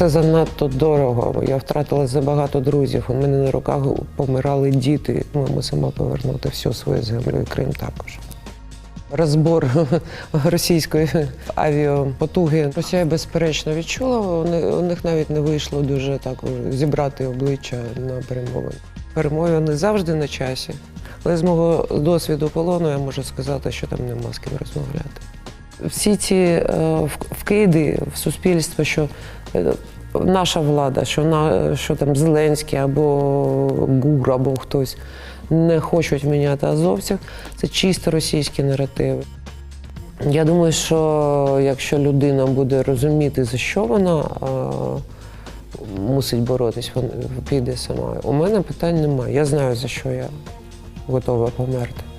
Це занадто дорого. Я втратила забагато друзів. У мене на руках помирали діти. Ми мусимо повернути всю свою землю і Крим також. Розбор російської авіапотуги Росія безперечно відчула. У них навіть не вийшло дуже так зібрати обличчя на перемовини. Перемови не завжди на часі, але з мого досвіду полону я можу сказати, що там нема з ким розмовляти. Всі ці е, вкиди в суспільство, що наша влада, що, на, що там Зеленський або ГУР, або хтось не хочуть міняти азовців, це чисто російські наративи. Я думаю, що якщо людина буде розуміти, за що вона е, мусить боротись, вона піде сама. У мене питань немає. Я знаю, за що я готова померти.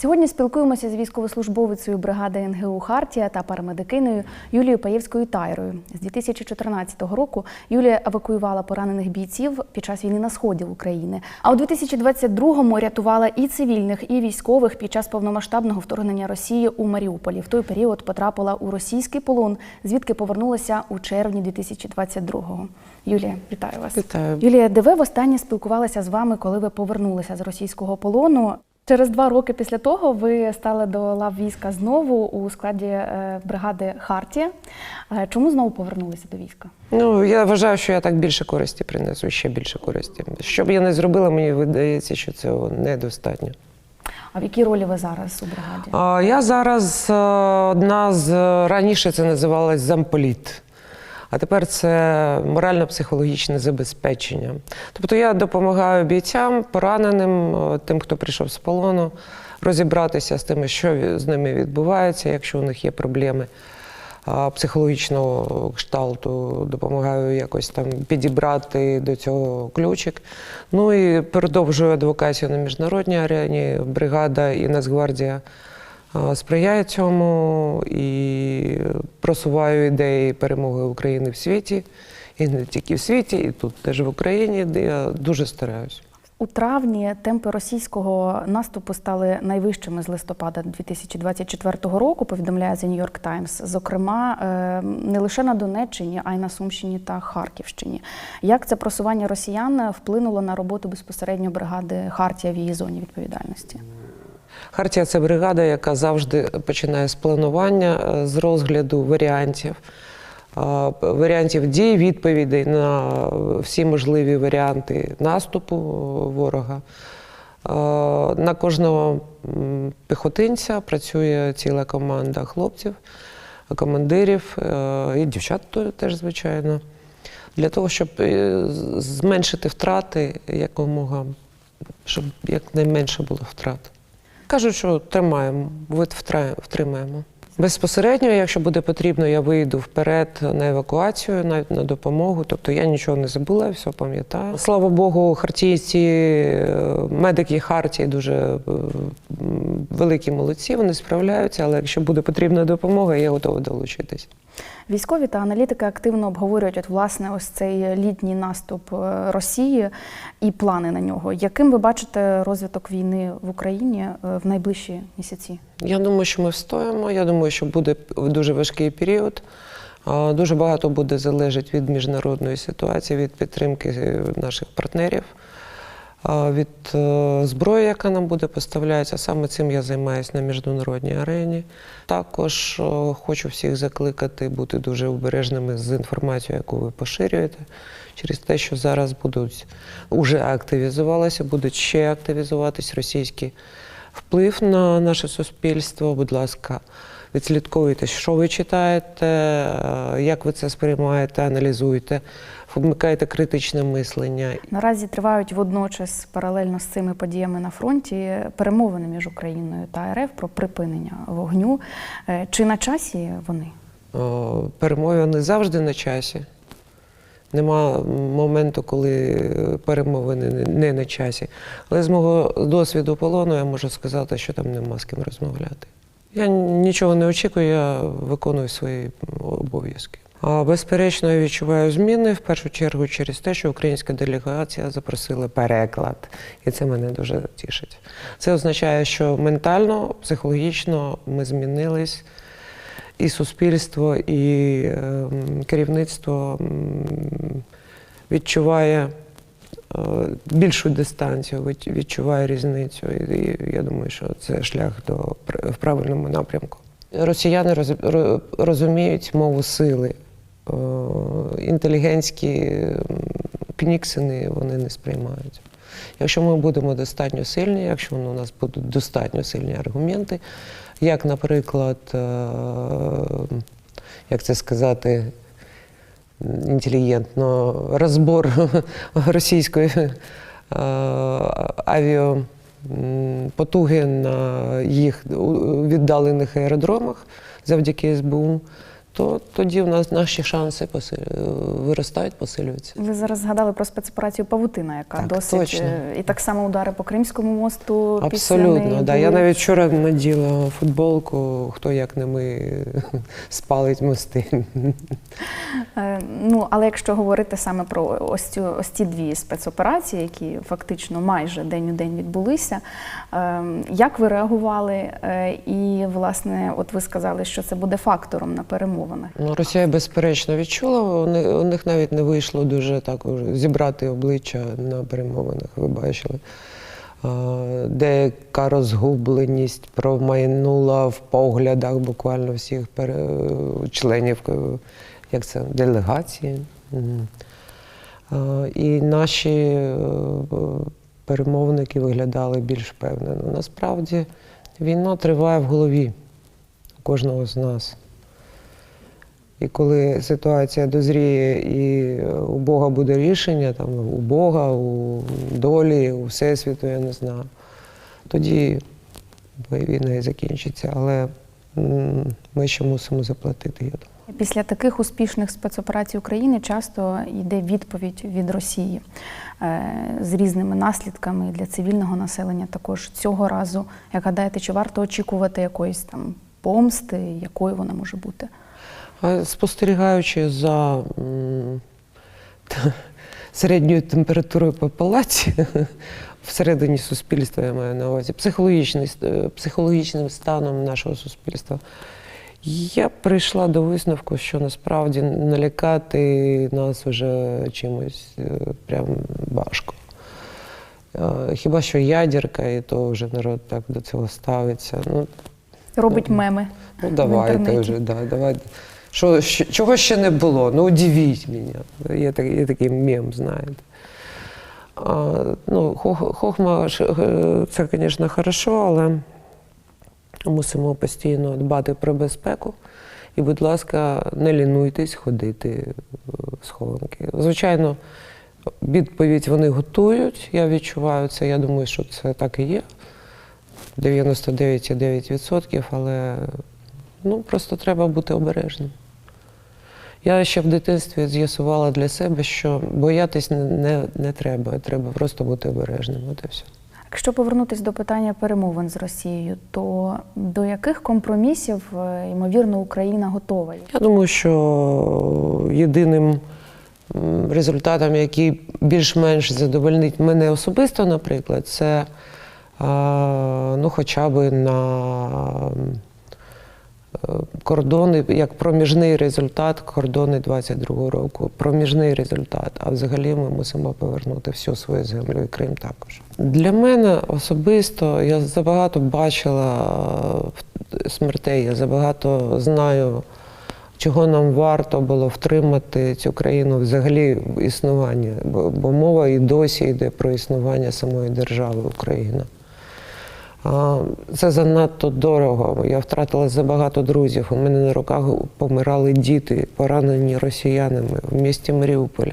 Сьогодні спілкуємося з військовослужбовицею бригади НГУ Хартія та парамедикиною Юлією Паєвською Тайрою. З 2014 року Юлія евакуювала поранених бійців під час війни на сході України. А у 2022-му рятувала і цивільних, і військових під час повномасштабного вторгнення Росії у Маріуполі. В той період потрапила у російський полон, звідки повернулася у червні 2022-го. Юлія, вітаю вас. Вітаю. Юлія, де ви востаннє спілкувалися з вами, коли ви повернулися з російського полону? Через два роки після того ви стали до лав війська знову у складі е, бригади Хартія. Е, Чому знову повернулися до війська? Ну, я вважаю, що я так більше користі принесу, ще більше користі. Що б я не зробила, мені видається, що цього недостатньо. А в якій ролі ви зараз у бригаді? Я зараз е, одна з раніше це називалось замполіт. А тепер це морально-психологічне забезпечення. Тобто я допомагаю бійцям, пораненим, тим, хто прийшов з полону, розібратися з тим, що з ними відбувається, якщо у них є проблеми психологічного кшталту, допомагаю якось там підібрати до цього ключик. Ну і продовжую адвокацію на міжнародній арені. Бригада і Нацгвардія сприяє цьому і просуваю ідеї перемоги України в світі. І не тільки в світі, і тут теж в Україні, де я дуже стараюсь. У травні темпи російського наступу стали найвищими з листопада 2024 року. Повідомляє The New York Times. Зокрема, е, не лише на Донеччині, а й на Сумщині та Харківщині. Як це просування росіян вплинуло на роботу безпосередньо бригади Хартія в її зоні відповідальності? Хартія це бригада, яка завжди починає з планування, е, з розгляду варіантів, е, варіантів дій, відповідей на всі можливі варіанти наступу ворога. Е, На кожного піхотинця працює ціла команда хлопців, командирів е, і дівчат теж, звичайно, для того, щоб е, зменшити втрати якомога, щоб якнайменше було втрат. Кажуть, що тримаємо, вид втримаємо. Безпосередньо, якщо буде потрібно, я вийду вперед на евакуацію, навіть на допомогу. Тобто я нічого не забула, все пам'ятаю. Слава Богу, хартійці, е, медики Хартії дуже е, великі молодці, вони справляються, але якщо буде потрібна допомога, я готова долучитись. Військові та аналітики активно обговорюють от, власне ось цей літній наступ е, Росії і плани на нього. Яким ви бачите розвиток війни в Україні е, в найближчі місяці? Я думаю, що ми встоїмо. Я думаю, що буде дуже важкий період. Дуже багато буде залежати від міжнародної ситуації, від підтримки е, наших партнерів, від е, зброї, яка нам буде поставлятися. Саме цим я займаюся на міжнародній арені. Також е, хочу всіх закликати бути дуже обережними з інформацією, яку ви поширюєте, через те, що зараз будуть уже активізувалися, будуть ще активізуватись російські вплив на наше суспільство. Будь ласка, відслідковуйте, що ви читаєте, е, як ви це сприймаєте, аналізуйте, вмикайте критичне мислення. Наразі тривають водночас паралельно з цими подіями на фронті перемовини між Україною та РФ про припинення вогню. Е, Чи на часі вони? О, Перемови не завжди на часі. Нема моменту, коли перемовини не на часі. Але з мого досвіду полону я можу сказати, що там нема з ким розмовляти. Я нічого не очікую, я виконую свої обов'язки. Безперечно, я відчуваю зміни в першу чергу через те, що українська делегація запросила переклад, і це мене дуже тішить. Це означає, що ментально, психологічно ми змінились. і суспільство, і ем, керівництво відчуває е, більшу дистанцію, відчуває різницю. І, я думаю, що це шлях до в правильному напрямку. Росіяни роз- ро- розуміють мову сили. Е, Інтелігентські кніксини вони не сприймають. Якщо ми будемо достатньо сильні, якщо у нас будуть достатньо сильні аргументи, як, наприклад, е, як це сказати, інтелігентно, розбор російської е, авіапотуги на їх віддалених аеродромах завдяки СБУ, то тоді в нас наші шанси посилю- виростають, посилюються. Ви зараз згадали про спецоперацію Павутина, яка Так, досить точно. е, і так само удари по Кримському мосту. Абсолютно, да. Я навіть вчора наділа футболку, хто як не ми спалить мости. Е, Ну, але якщо говорити саме про ось цю ось ці дві спецоперації, які фактично майже день у день відбулися, е, як ви реагували? Е, І власне, от ви сказали, що це буде фактором на перемовинах. Ну, Росія безперечно відчула. У них навіть не вийшло дуже так зібрати обличчя на перемовинах. Ви бачили. Деяка розгубленість промайнула в поглядах буквально всіх членів е, як це, делегації. І наші е, перемовники виглядали більш впевнено. Насправді війна триває в голові кожного з нас. І коли ситуація дозріє і е, у Бога буде рішення, там, у Бога, у долі, у Всесвіту, я не знаю, тоді війна і закінчиться. Але ми ще мусимо заплатити, я думаю. Після таких успішних спецоперацій України часто йде відповідь від Росії е, з різними наслідками для цивільного населення. Також цього разу, як гадаєте, чи варто очікувати якоїсь там помсти, якою вона може бути? Спостерігаючи за середньою температурою по палаці всередині суспільства, я маю на увазі, е, психологічним станом нашого суспільства, я прийшла до висновку, що насправді налякати нас вже чимось е, прям важко. Е, Хіба що ядерка, і то вже народ так до цього ставиться. Ну, Робить меми. Ну, давайте вже, да, давайте. Що, щ- чого ще не було? Ну, удивіть мене. Є, так- є такий мем, знаєте. А, ну, хохма, е, це, звісно, хорошо, але мусимо постійно дбати про безпеку. І, будь ласка, не лінуйтесь ходити в схованки. Звичайно, відповідь вони готують. Я відчуваю це. Я думаю, що це так і є. 99,9%, але ну, просто треба бути обережним. Я ще в дитинстві з'ясувала для себе, що боятись не, не, не треба, треба просто бути обережним. От і все. Якщо повернутися до питання перемовин з Росією, то до яких компромісів, е, ймовірно, Україна готова? Я думаю, що єдиним результатом, який більш-менш задовольнить мене особисто, наприклад, це ну, хоча б на е, кордони, як проміжний результат кордони 22-го року. Проміжний результат. А взагалі ми мусимо повернути всю свою землю і Крим також. Для мене особисто я забагато бачила е, смертей, я забагато знаю чого нам варто було втримати цю країну взагалі в існуванні, бо, бо мова і досі йде про існування самої держави Україна. Це занадто дорого. Я втратила забагато друзів. У мене на руках помирали діти, поранені росіянами в місті Маріуполі.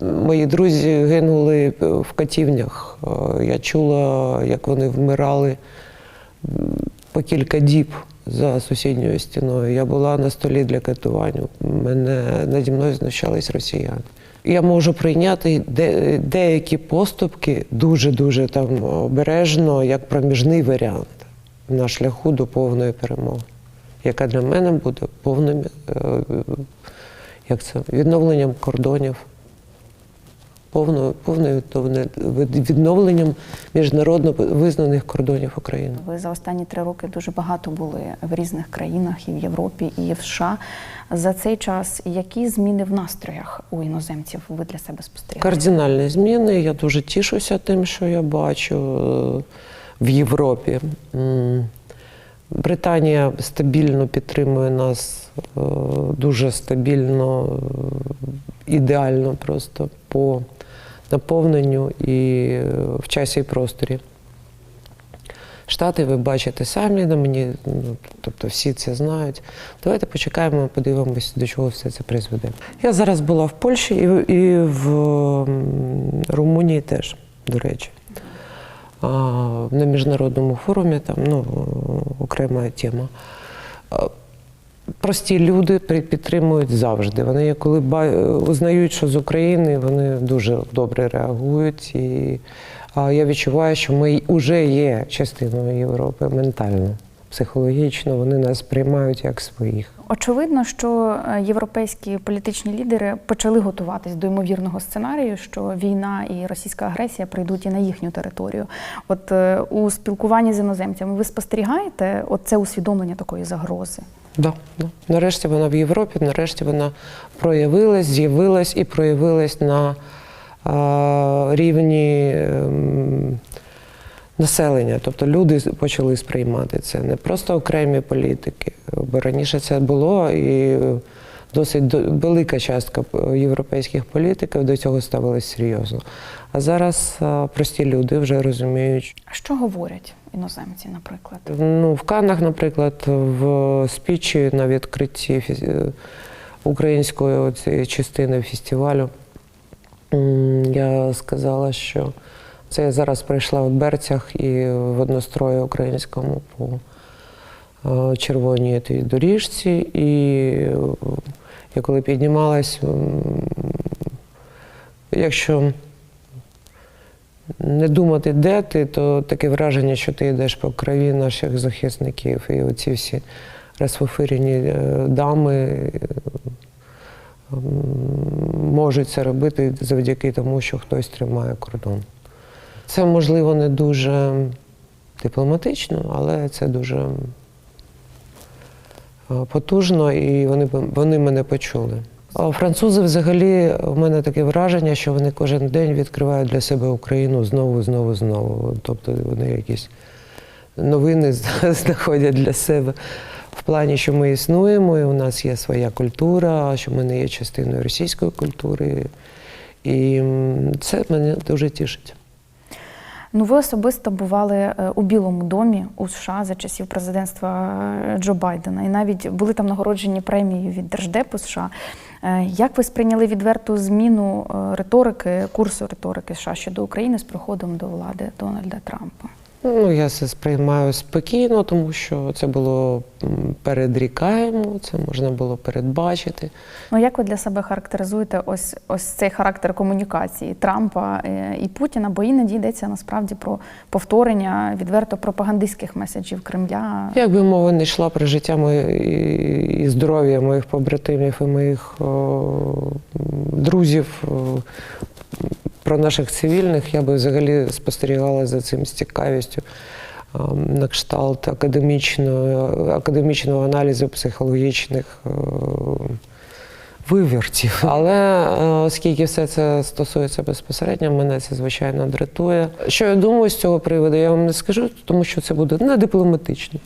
Мої друзі гинули в катівнях. Я чула, як вони вмирали по кілька діб за сусідньою стіною. Я була на столі для катування. Мене наді мною знущались росіяни. Я можу прийняти де, деякі поступки дуже-дуже там обережно, як проміжний варіант на шляху до повної перемоги, яка для мене буде повним е, як це, відновленням кордонів повною, повною відновленням міжнародно визнаних кордонів України. Ви за останні три роки дуже багато були в різних країнах і в Європі, і в США. За цей час які зміни в настроях у іноземців ви для себе спостерігаєте? Кардинальні зміни. Я дуже тішуся тим, що я бачу е, в Європі. Британія стабільно підтримує нас е, дуже стабільно, е, ідеально просто по наповненню і е, в часі і просторі. Штати ви бачите самі на мені, ну, тобто всі це знають. Давайте почекаємо, подивимося, до чого все це призведе. Я зараз була в Польщі і, і в Румунії теж, до речі. А, на міжнародному форумі там ну, окрема тема. Прості люди підтримують завжди. Вони, коли узнають, що з України, вони дуже добре реагують. І я відчуваю, що ми вже є частиною Європи ментально, психологічно. Вони нас приймають як своїх. Очевидно, що е, європейські політичні лідери почали готуватись до ймовірного сценарію, що війна і російська агресія прийдуть і на їхню територію. От е, у спілкуванні з іноземцями ви спостерігаєте от це усвідомлення такої загрози? Да, да. Нарешті вона в Європі, нарешті вона проявилась, з'явилась і проявилась на е, рівні е, населення. Тобто люди почали сприймати це не просто окремі політики, бо раніше це було і досить до- велика частка європейських політиків до цього ставилась серйозно. А зараз прості люди вже розуміють, А Що говорять іноземці, наприклад? Ну, в Каннах, наприклад, в спічі на відкритті е, української цієї частини фестивалю я сказала, що це я зараз прийшла в берцях і в однострої українському по е, червоній тій доріжці. І е, я коли піднімалась, якщо не думати, де ти, то таке враження, що ти йдеш по крові наших захисників. І оці всі розфофирені е, дами е, можуть це робити завдяки тому, що хтось тримає кордон. Це, можливо, не дуже дипломатично, але це дуже е, потужно, і вони, вони мене почули. Французи взагалі в мене таке враження, що вони кожен день відкривають для себе Україну знову, знову, знову. Тобто вони якісь новини знаходять для себе в плані, що ми існуємо, і у нас є своя культура, що ми не є частиною російської культури. І це мене дуже тішить. Ну, ви особисто бували е, у Білому домі у США за часів президентства е, Джо Байдена, і навіть були там нагороджені премією від Держдепу США. Е, Як ви сприйняли відверту зміну риторики, курсу риторики США щодо України з приходом до влади Дональда Трампа? Ну, я це сприймаю спокійно, тому що це було передрікаємо, це можна було передбачити. Ну як ви для себе характеризуєте ось ось цей характер комунікації Трампа е, і Путіна? Бо іноді йдеться насправді про повторення відверто пропагандистських меседжів Кремля. Якби мова не йшла про життя моє і, здоров'я моїх побратимів і моїх о, друзів, про наших цивільних, я би взагалі спостерігала за цим з цікавістю. На кшталт академічного, академічного аналізу психологічних е, вивертів. Але е, оскільки все це стосується безпосередньо, мене це звичайно дратує. Що я думаю з цього приводу, я вам не скажу, тому що це буде не дипломатично.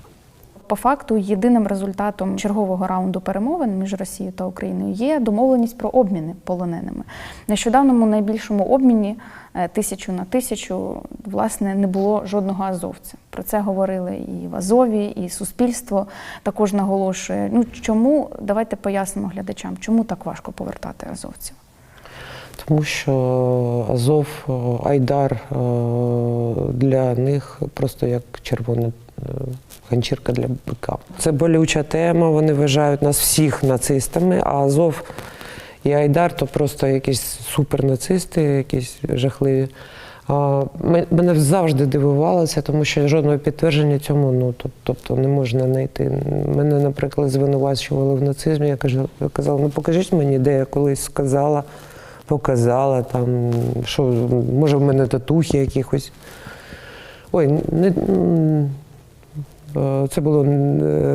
По факту, єдиним результатом чергового раунду перемовин між Росією та Україною є домовленість про обміни полоненими. Нещодавному найбільшому обміні е, тисячу на тисячу власне не було жодного азовця. Про це говорили і в Азові, і суспільство також наголошує. Ну чому давайте пояснимо глядачам, чому так важко повертати азовців? Тому що Азов, е, Айдар е, для них просто як червона е, ганчірка для бика. Це болюча тема. Вони вважають нас всіх нацистами, а Азов і Айдар то просто якісь супернацисти, якісь жахливі. Мене завжди дивувало це, тому що жодного підтвердження цьому ну тобто не можна знайти. Мене, наприклад, звинувачували в нацизмі. Я кажу, казала, ну покажіть мені, де я колись сказала показала там, що може в мене татухи якихось. Ой, не, е, це було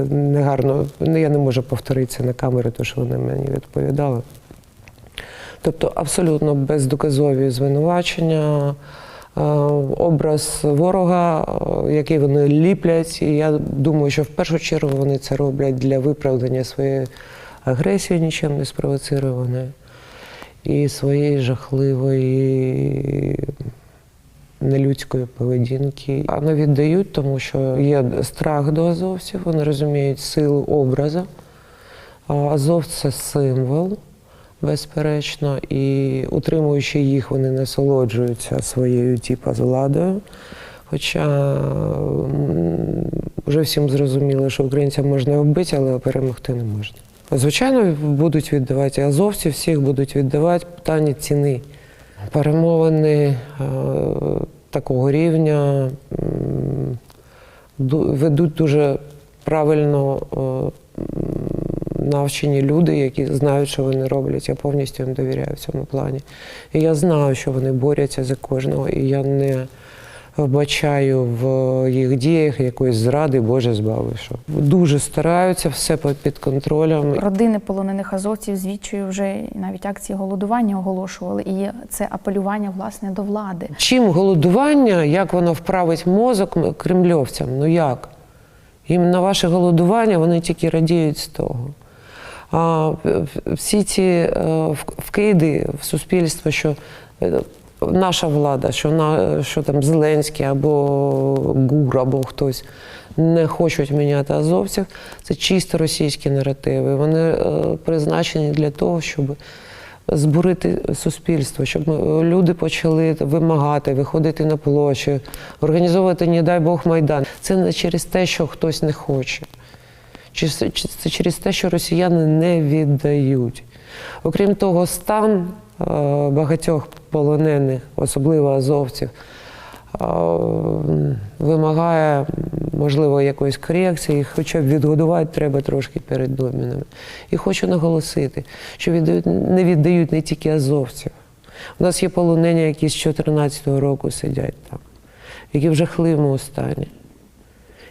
негарно. Ну, Я не можу повторитися на камеру, те, що вони мені відповідали. Тобто абсолютно бездоказові звинувачення, е, образ ворога, е, який вони ліплять. І я думаю, що в першу чергу вони це роблять для виправдання своєї агресії, нічим не спровоцированої, і своєї жахливої нелюдської поведінки. Вони віддають, тому що є страх до азовців, вони розуміють силу образу. А Азов це символ, безперечно, і утримуючи їх, вони насолоджуються своєю типу владою. Хоча вже всім зрозуміло, що українцям можна вбити, але перемогти не можна. Звичайно, будуть віддавати азовців, всіх будуть віддавати питання ціни. Перемовини е, такого рівня ведуть дуже правильно е, навчені люди, які знають, що вони роблять. Я повністю їм довіряю в цьому плані. І я знаю, що вони борються за кожного, і я не вбачаю в їх діях якоїсь зради, Боже збави. Що дуже стараються, все під- контролем. Родини полонених азовців звідчою вже навіть акції голодування оголошували, і це апелювання власне до влади. Чим голодування, як воно вправить мозок кремльовцям? Ну як? Їм на ваше голодування вони тільки радіють з того. А всі ці е, вкиди в суспільство, що е, наша влада, що, на, що там Зеленський або ГУР, або хтось не хочуть міняти азовців, це чисто російські наративи. Вони е, призначені для того, щоб збурити суспільство, щоб люди почали вимагати, виходити на площі, організовувати, не дай Бог, майдан. Це не через те, що хтось не хоче. Чи це через те, що росіяни не віддають. Окрім того, стан е, багатьох полонених, особливо азовців, е, вимагає, можливо, якоїсь корекції, хоча б відгодувати треба трошки перед обмінами. І хочу наголосити, що не віддають не тільки азовців. У нас є полонені, які з 2014 року сидять там, які в жахливому стані.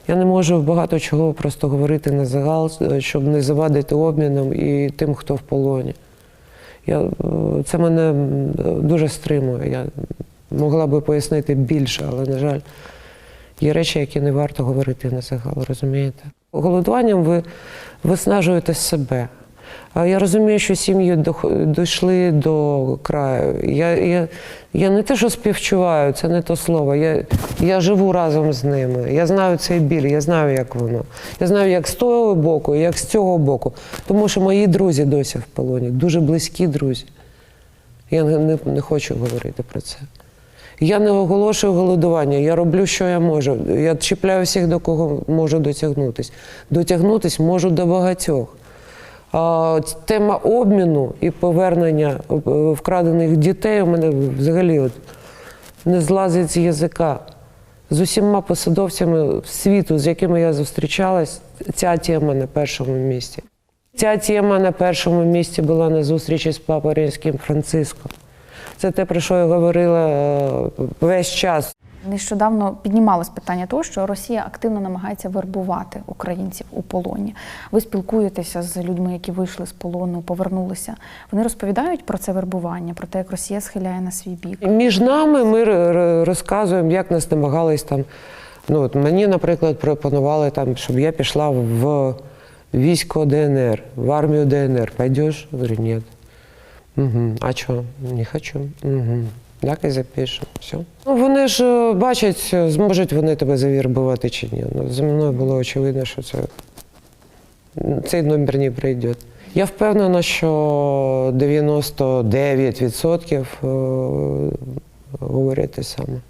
Я не можу багато чого просто говорити на загал, е, щоб не завадити обміном і тим, хто в полоні. Я, е, це мене дуже стримує. Я могла би пояснити більше, але, на жаль, є речі, які не варто говорити на загал, розумієте? Голодуванням ви виснажуєте себе. Я розумію, що сім'ї дійшли до краю. Я, я, я не те, що співчуваю, це не то слово. Я, я живу разом з ними. Я знаю цей біль, я знаю, як воно. Я знаю, як з того боку, як з цього боку. Тому що мої друзі досі в полоні, дуже близькі друзі. Я не, не, не хочу говорити про це. Я не оголошую голодування, я роблю, що я можу. Я чіпляю всіх, до кого можу дотягнутися. Дотягнутися можу до багатьох. Тема обміну і повернення е, вкрадених дітей у мене взагалі от не злазить з язика. З усіма посадовцями світу, з якими я зустрічалась, ця тема на першому місці. Ця тема на першому місці була на зустрічі з папою римським Франциском. Це те, про що я говорила е, весь час. Нещодавно піднімалось питання того, що Росія активно намагається вербувати українців у полоні. Ви спілкуєтеся з людьми, які вийшли з полону, повернулися. Вони розповідають про це вербування, про те, як Росія схиляє на свій бік. Між нами ми розказуємо, як нас намагались там. Ну, от мені, наприклад, пропонували, там, щоб я пішла в військо ДНР, в армію ДНР. Пойдеш? Говорю, ні. Угу. А що? Не хочу. Угу. Так і запишемо. Все. Ну, вони ж е, бачать, е, зможуть вони тебе завірбувати чи ні. Ну, за мною було очевидно, що це цей номер не прийде. Я впевнена, що 99% е, говорять те саме.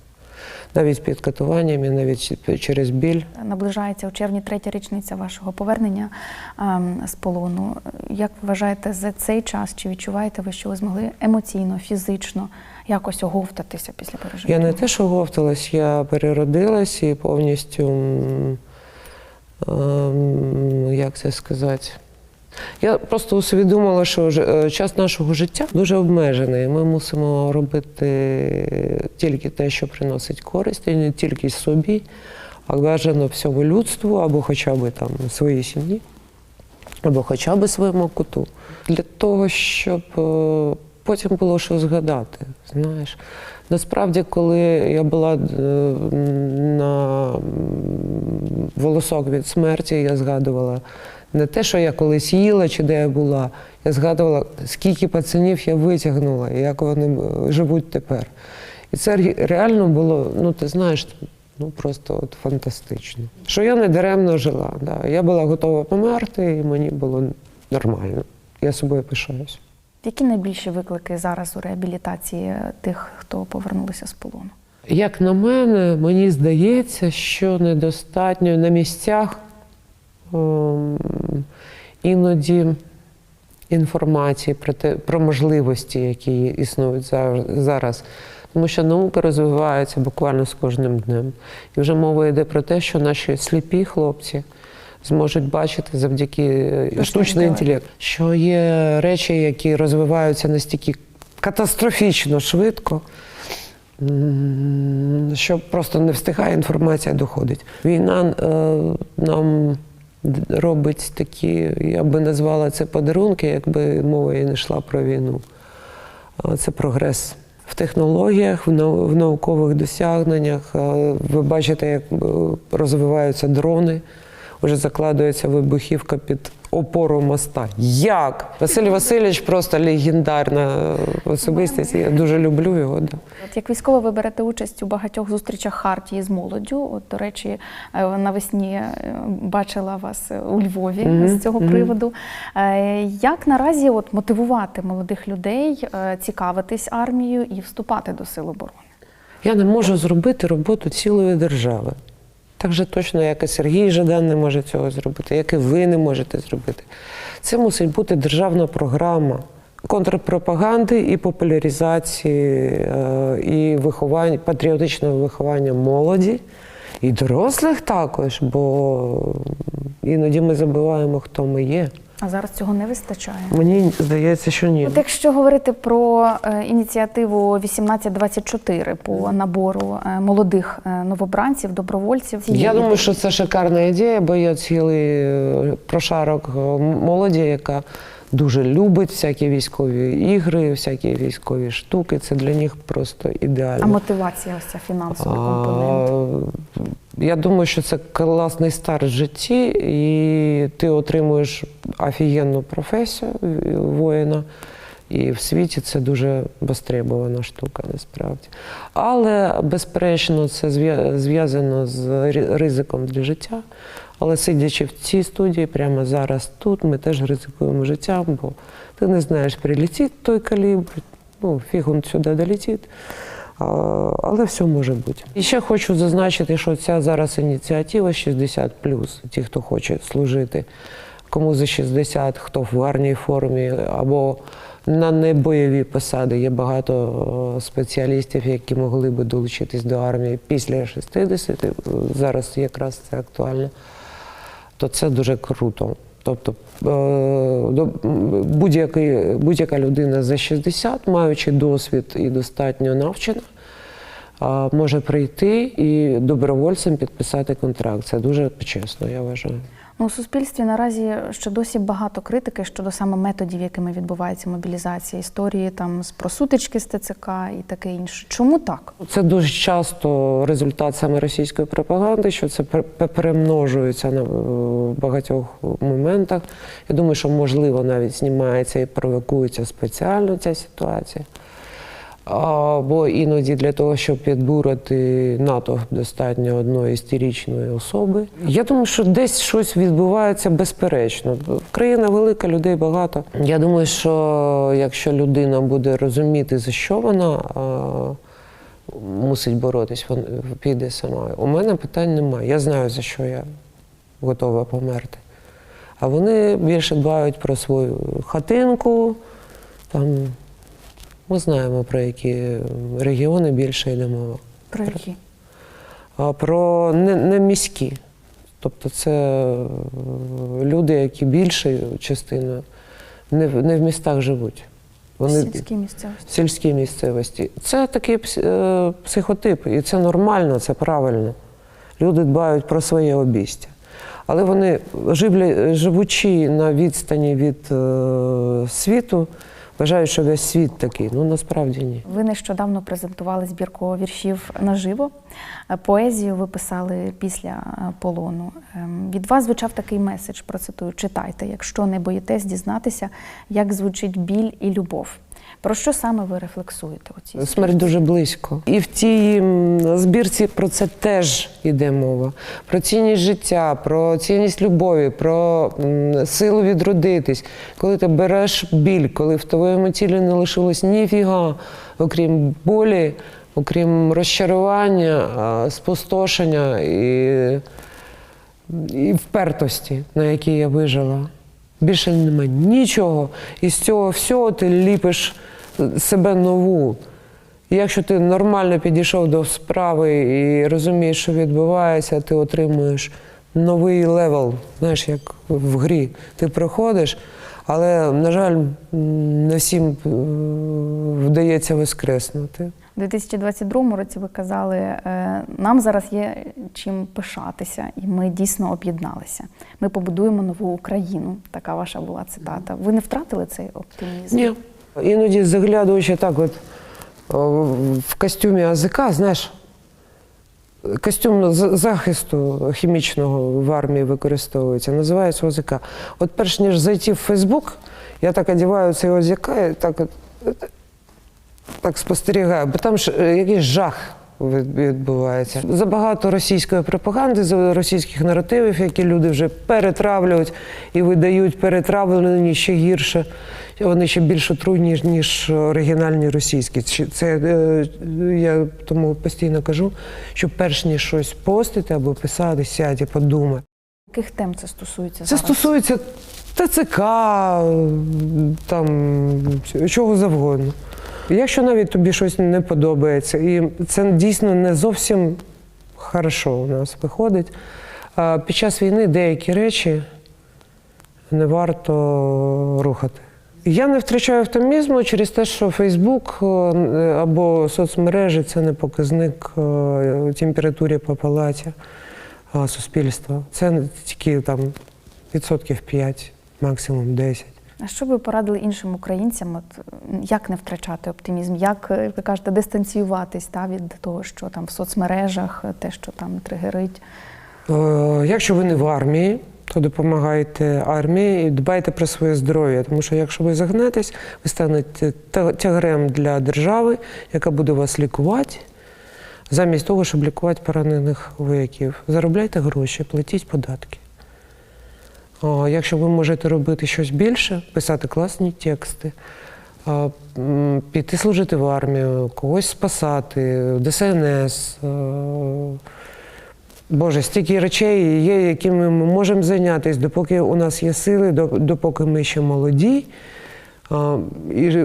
Навіть під катуваннями, навіть через біль. Наближається у червні третя річниця вашого повернення ем, з полону. Як ви вважаєте за цей час? Чи відчуваєте ви, що ви змогли емоційно, фізично якось оговтатися після пережиття? Я не те, що говталась, я переродилась і повністю, ем, як це сказати, Я просто усвідомила, що е, час нашого життя дуже обмежений. Ми мусимо робити тільки те, що приносить користь, і не тільки собі, а бажано всьому людству або хоча б там своїй сім'ї, або хоча б своєму куту. Для того, щоб е, потім було що згадати. Знаєш, насправді, коли я була е, на волосок від смерті, я згадувала не те, що я колись їла чи де я була. Я згадувала, скільки пацанів я витягнула, і як вони е, живуть тепер. І це реально було, ну ти знаєш, ну просто от фантастично. Що я не даремно жила. Да. Я була готова померти, і мені було нормально. Я собою пишаюсь. Які найбільші виклики зараз у реабілітації тих, хто повернулися з полону? Як на мене, мені здається, що недостатньо на місцях іноді інформації про те, про можливості, які існують зараз. Тому що наука розвивається буквально з кожним днем. І вже мова йде про те, що наші сліпі хлопці зможуть бачити завдяки е, Штучний штучний інтелект. інтелект, що є речі, які розвиваються настільки катастрофічно швидко, що просто не встигає інформація доходить. Війна е, нам робить такі, я би назвала це подарунки, якби мова і не йшла про війну. Це прогрес в технологіях, в наукових досягненнях. Ви бачите, як е, розвиваються дрони. Вже закладується вибухівка під опору моста. Як? Василь Васильович просто легендарна е, особистість. Я дуже люблю його. Да. От як військово ви берете участь у багатьох зустрічах Хартії з молоддю. От, до речі, е, навесні е, бачила вас у Львові Мгм, з цього мгм. приводу. Е, Як наразі от, мотивувати молодих людей цікавитись армією і вступати до сил оборони? Я не можу зробити роботу цілої держави. Так же точно, як і Сергій Жадан не може цього зробити, як і ви не можете зробити. Це мусить бути державна програма контрпропаганди і популяризації, е, і виховання, патріотичного виховання молоді і дорослих також, бо іноді ми забуваємо, хто ми є. А зараз цього не вистачає. Мені здається, що ні. От якщо говорити про е, ініціативу 1824 по набору е, молодих е, новобранців, добровольців, Я думаю, що це шикарна ідея, бо є цілий прошарок молоді, яка дуже любить всякі військові ігри, всякі військові штуки. Це для них просто а мотивація ось ця фінансовий компонент. Я думаю, що це класний старт в житті, і ти отримуєш офігенну професію воїна. І в світі це дуже востребована штука насправді. Але, безперечно, це зв'язано з ризиком для життя. Але сидячи в цій студії, прямо зараз тут, ми теж ризикуємо життям, бо ти не знаєш, прилетить той калібр, ну, фіг він сюди долетить. Але все може бути. І ще хочу зазначити, що ця зараз ініціатива 60 ті, хто хоче служити, кому за 60, хто в гарній формі або на небойові посади. Є багато е, спеціалістів, які могли би долучитись до армії після 60. е, Зараз якраз це актуально. То це дуже круто. Тобто е, будь-яка людина за 60, маючи досвід і достатньо навчена, може прийти і добровольцем підписати контракт. Це дуже чесно, я вважаю. Ну, у суспільстві наразі ще досі багато критики щодо саме методів, якими відбувається мобілізація, історії там з просутички з ТЦК і таке інше. Чому так? Це дуже часто результат саме російської пропаганди, що це пер- пер- перемножується на е, багатьох моментах. Я думаю, що можливо навіть знімається і провокується спеціально ця ситуація. Або іноді для того, щоб підбурити НАТО достатньо одної істеричної особи. Я думаю, що десь щось відбувається безперечно. Країна велика, людей багато. Я думаю, що якщо людина буде розуміти, за що вона мусить боротись, вона піде сама. У мене питань немає. Я знаю, за що я готова померти. А вони більше дбають про свою хатинку. Там ми знаємо, про які регіони більше йде мова. Про які? Про не, не міські. Тобто це е, люди, які більшою частиною не, в- не в містах живуть. Вони Сільські місцевості. в сільській місцевості. Це такий е, психотип, і це нормально, це правильно. Люди дбають про своє обійстя. Але вони, живлі, живучи на відстані від е, світу, вважають, що весь світ такий. Ну насправді ні. Ви нещодавно презентували збірку віршів наживо. Поезію ви писали після е, полону. Ем, Від вас звучав такий меседж, процитую: читайте, якщо не боїтесь дізнатися, як звучить біль і любов. Про що саме ви рефлексуєте у цій Смерть дуже близько. І в тій збірці про це теж йде мова. Про цінність життя, про цінність любові, про силу відродитись. Коли ти береш біль, коли в твоєму тілі не лишилось ніфіга, окрім болі, окрім розчарування, спустошення і, і впертості, на якій я вижила. Більше немає нічого. І з цього всього ти ліпиш себе нову. Якщо ти нормально підійшов до справи і розумієш, що відбувається, ти отримуєш новий левел, знаєш, як в грі. Ти проходиш, але, на жаль, не всім е, вдається воскреснути. У 2022 році ви казали, е, нам зараз є чим пишатися, і ми дійсно об'єдналися. Ми побудуємо нову Україну. Така ваша була цитата. Ви не втратили цей оптимізм? Ні. Іноді заглядуючи так, от в костюмі АЗК, знаєш, костюм захисту хімічного в армії використовується, називається ОЗК. От перш ніж зайти в Фейсбук, я так одягаю цей ОЗК і так, от, так спостерігаю, бо там ж е, якийсь жах відбувається. Забагато російської пропаганди, російських наративів, які люди вже перетравлюють і видають перетравлені ще гірше. Вони ще більш отруйні, ніж- оригінальні російські. Чи- Це е, я тому постійно кажу, що перш ніж щось постити або писати, сядь і подумай. Яких тем це стосується Це зараз? стосується ТЦК, там чого завгодно. Якщо навіть тобі щось не подобається, і це дійсно не зовсім хорошо у нас виходить. Під час війни деякі речі не варто рухати. Я не втрачаю оптимізму через те, що Фейсбук або соцмережі це не показник е, температури по палаті суспільства. Це тільки там відсотків 5, максимум 10. А що ви порадили іншим українцям? От як не втрачати оптимізм? Як е, ви кажете, дистанціюватись та, від того, що там в соцмережах, е, те, що там тригерить? Е, Якщо ви не в армії, то допомагайте армії і дбайте про своє здоров'я. Тому що якщо ви загнетесь, ви станете та- тягарем для держави, яка буде вас лікувати, замість того, щоб лікувати поранених вояків. Заробляйте гроші, платіть податки. Якщо ви можете робити щось більше, писати класні тексти, піти служити в армію, когось спасати, ДСНС. Боже, стільки речей є, якими ми можемо зайнятися, допоки у нас є сили, допоки ми ще молоді. І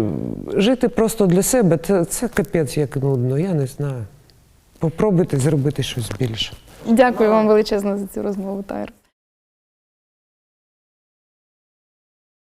жити просто для себе це, це капець як нудно, я не знаю. Попробуйте зробити щось більше. Дякую вам величезно за цю розмову, Тайр.